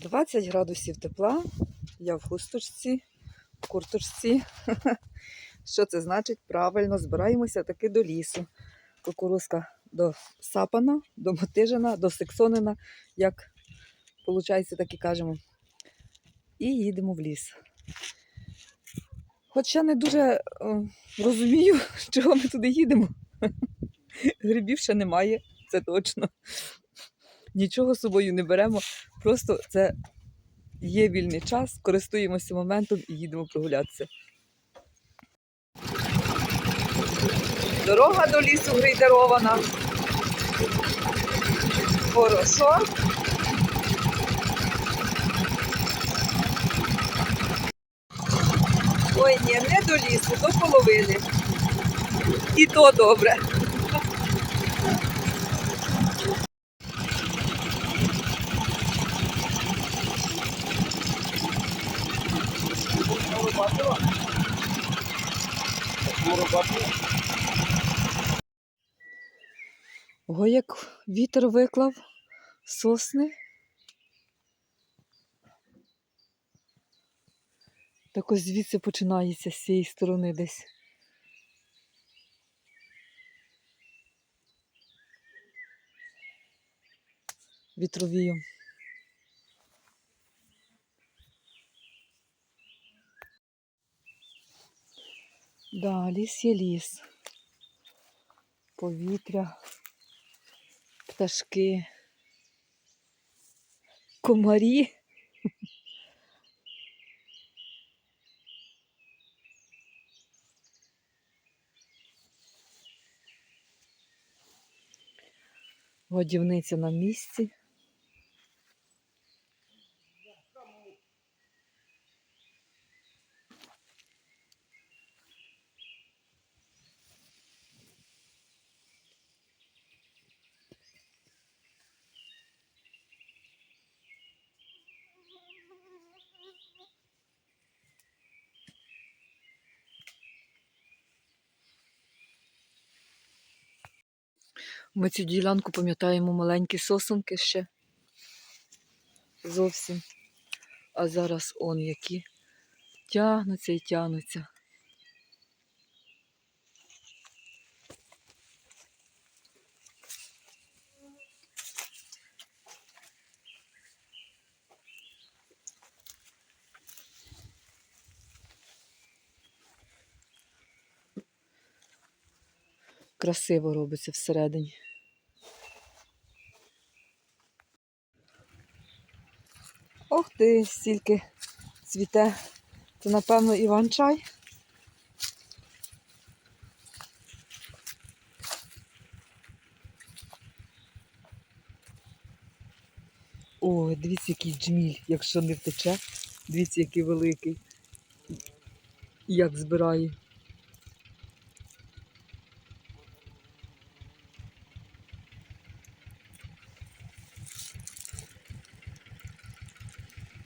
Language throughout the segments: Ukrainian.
20 градусів тепла. Я в хусточці, в курточці. Що це значить? Правильно, збираємося таки до лісу. Кукурузка досапана, домотижена, досексонена, як виходить, так і кажемо. І їдемо в ліс. Хоча не дуже е, розумію, чого ми туди їдемо. Грибів ще немає, це точно. Нічого з собою не беремо. Просто це є вільний час, користуємося моментом і їдемо прогулятися. Дорога до лісу грейдерована. Хорошо. Ой, ні, не до лісу, до половини. І то добре. Ого, як вітер виклав сосни. Так ось звідси починається з цієї сторони десь. Вітровієм. Да, ліс є ліс. Повітря, пташки, комарі. Годівниця на місці. Ми цю ділянку пам'ятаємо маленькі сосунки ще. Зовсім. А зараз он які тягнуться і тягнуться. Красиво робиться всередині. Ох ти, стільки цвіте. Це, напевно, Іван-чай. Ой, дивіться, який джміль, якщо не втече. Дивіться, який великий. Як збирає.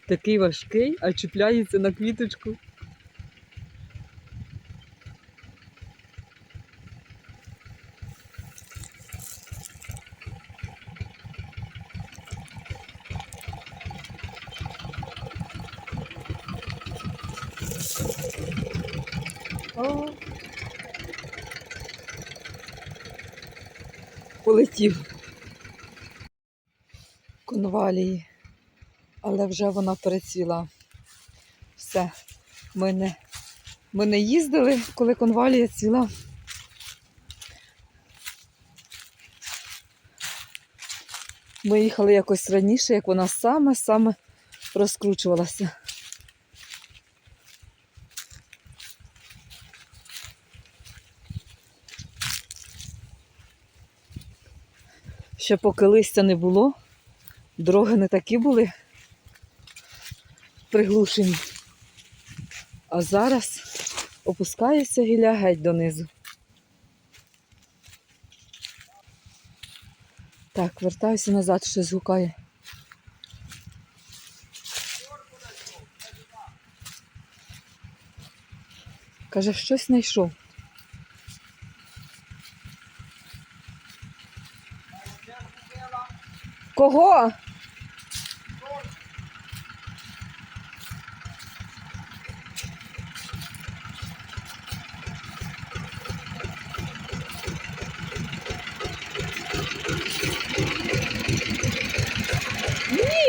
Такий важкий, а чіпляється на квіточку. Полетів. Конвалії але вже вона перецвіла. Все. Ми не, ми не їздили, коли конвалія цвіла. Ми їхали якось раніше, як вона саме-саме розкручувалася. Ще поки листя не було, дороги не такі були приглушені. А зараз опускається гілля геть донизу. Так, вертаюся назад, щось гукає. Каже, щось знайшов. Кого?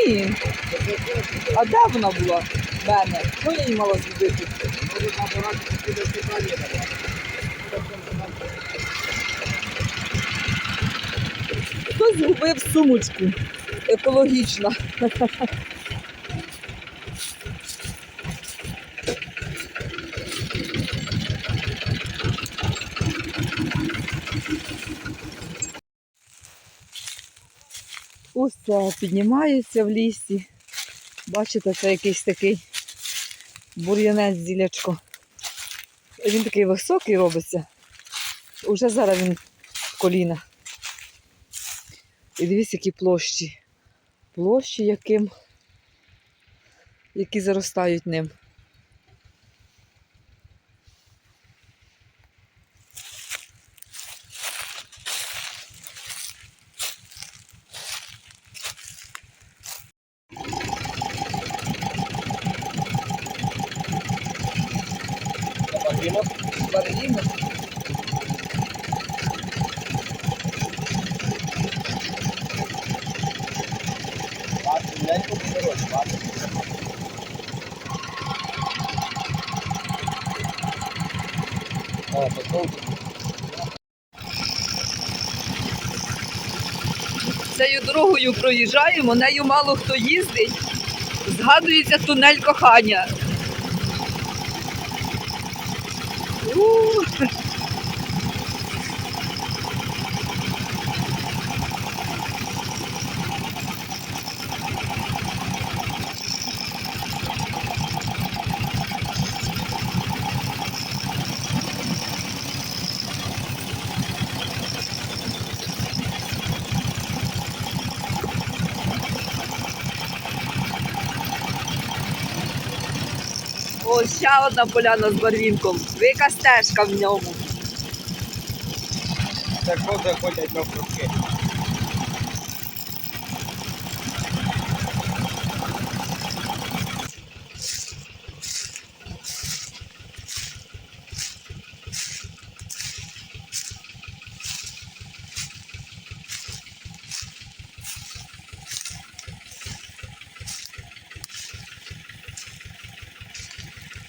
Ні. А де вона була? В мене. Що я її мала зробити? Хтось згубив сумочку. Екологічна. Усе піднімається в лісі. Бачите, це якийсь такий бур'янець зілячко. Він такий високий робиться. Уже зараз він в коліна. І дивіться, які площі. Площі, яким, які заростають ним. Барвінок. Цією дорогою проїжджаємо, нею мало хто їздить. Згадується тунель кохання. Uh. ще одна поляна з барвінком. Вика стежка в ньому. Так ходять на навпаки.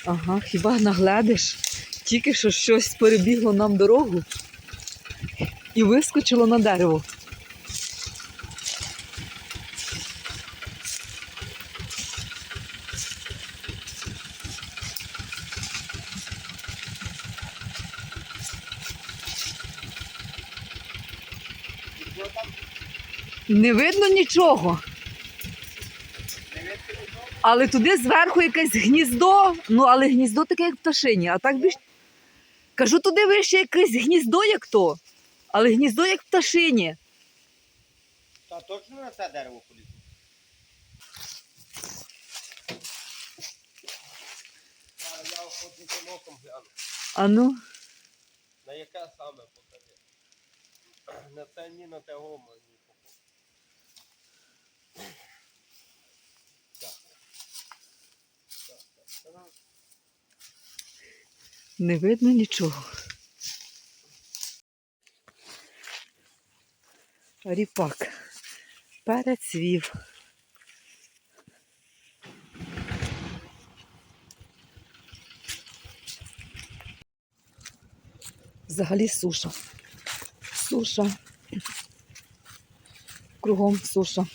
Ага, хіба наглядиш? Тільки що щось перебігло нам дорогу і вискочило на дерево. Не видно нічого. Але туди зверху якесь гніздо, ну але гніздо таке, як пташині, а так більш. Кажу, туди вище якесь гніздо, як то, але гніздо як пташині. Та точно на це дерево полізу? А я охотничим оком гляну. А ну, На яке саме покажи? На це ні, на те гома, ні походу. Так. Так, так, так. Не видно нічого. Ріпак. Перецвів. Взагалі суша. Суша. Кругом суша.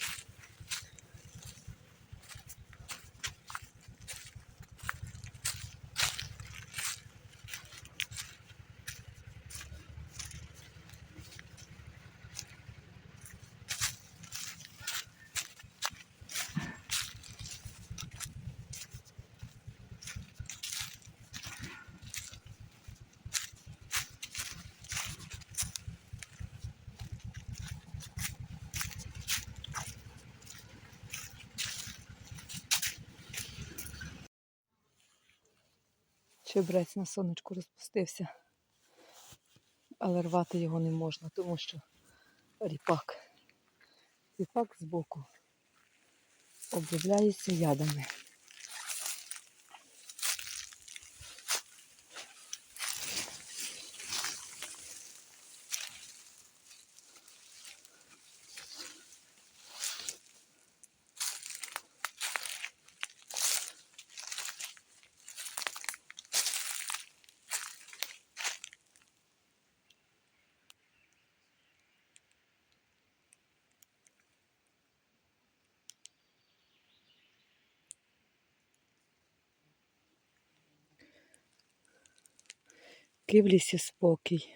Чебрець на сонечку розпустився. Але рвати його не можна, тому що ріпак. Ріпак збоку обробляється ядами. В спокій.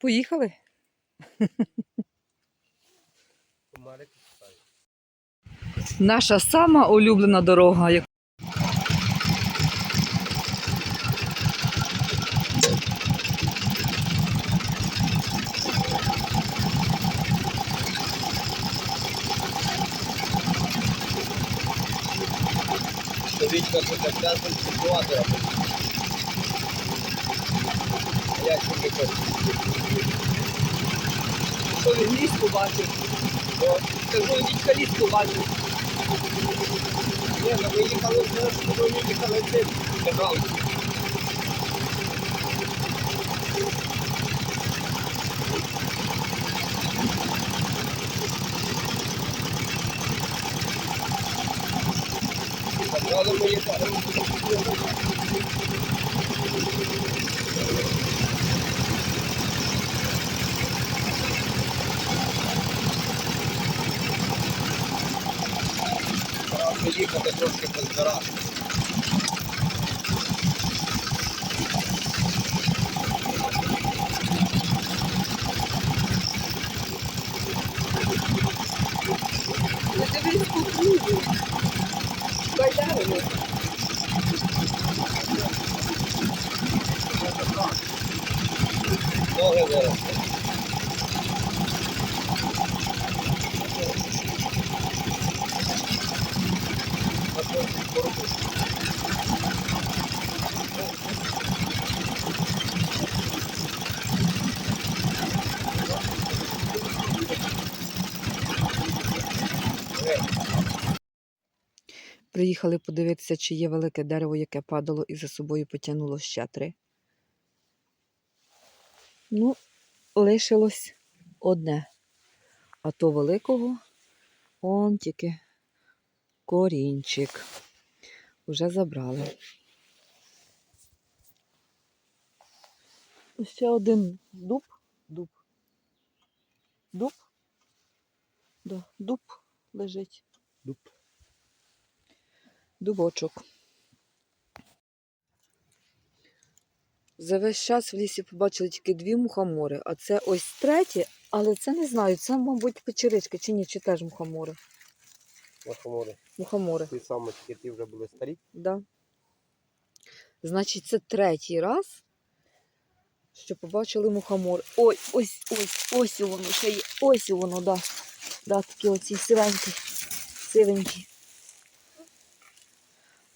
Поїхали? Наша сама улюблена дорога. Річка як ситуатора. Що він ліс побачив? Кажу, дідька ліс побачив. Ні, ну ми їхали ми їхали цим. Треба їхати трошки позбирати. Не дивись по Приїхали подивитися, чи є велике дерево, яке падало і за собою потягнуло ще три. Ну, лишилось одне. А то великого он тільки корінчик. Уже забрали. Ще один дуб. Дуб. Дуб. Да, дуб лежить. Дуб. Дубочок. За весь час в лісі побачили тільки дві мухомори, а це ось третє, але це не знаю, це, мабуть, печерички чи ні, чи теж мухомори. Мухомори. Мухомори, Ті самочки, ті вже були старі. да. Значить, це третій раз, що побачили мухомори. Ой, ось, ось, ось воно ще є. Ось воно, да. Да, такі оці сивенькі, сивенькі.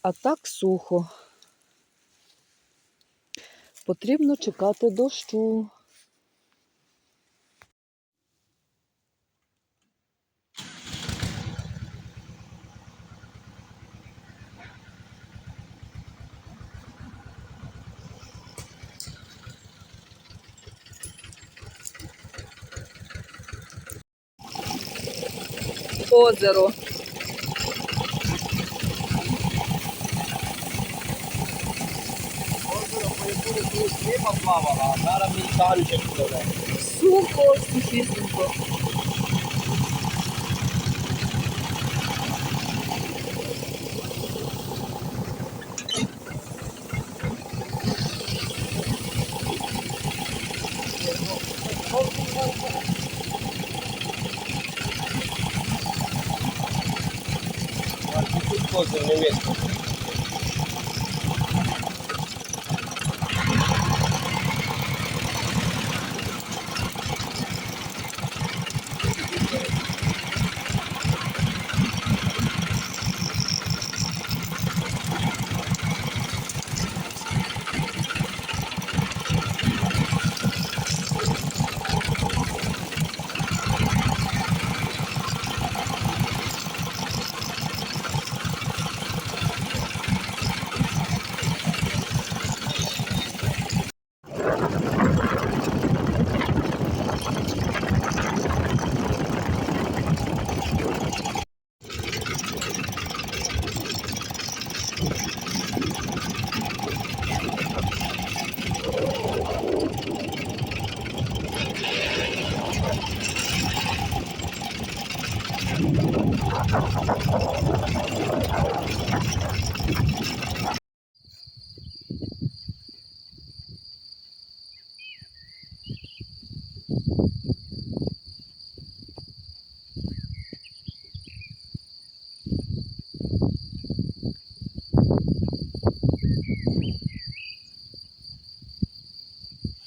А так сухо. Потрібно чекати дощу. Озеро. ఏ పద్మా బాబా నారా మీ కాలు చెప్తున్నా సూపర్ Sushee super Thank.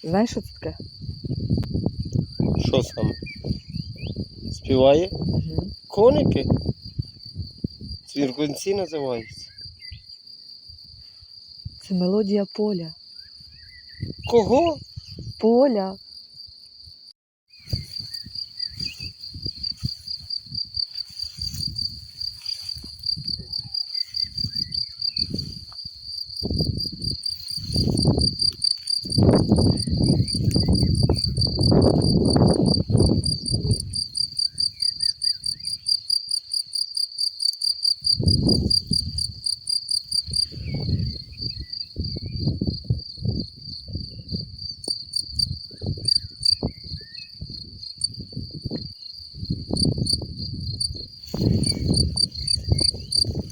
Знаєш, що це таке? Що саме? Співає? Коники? Цвіркунці називаються. Це мелодія поля. Кого? Поля.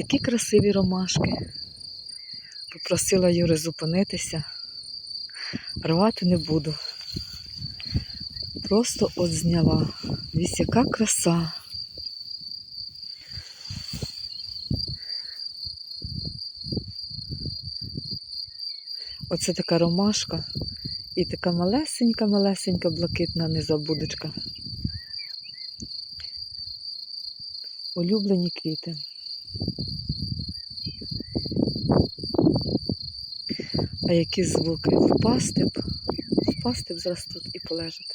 Які красиві ромашки. Попросила Юри зупинитися. Рвати не буду. Просто от зняла. Вісь, яка краса. Оце така ромашка і така малесенька, малесенька блакитна незабудочка. Улюблені квіти. А які звуки? Впасти б, впасти б зараз тут і полежати.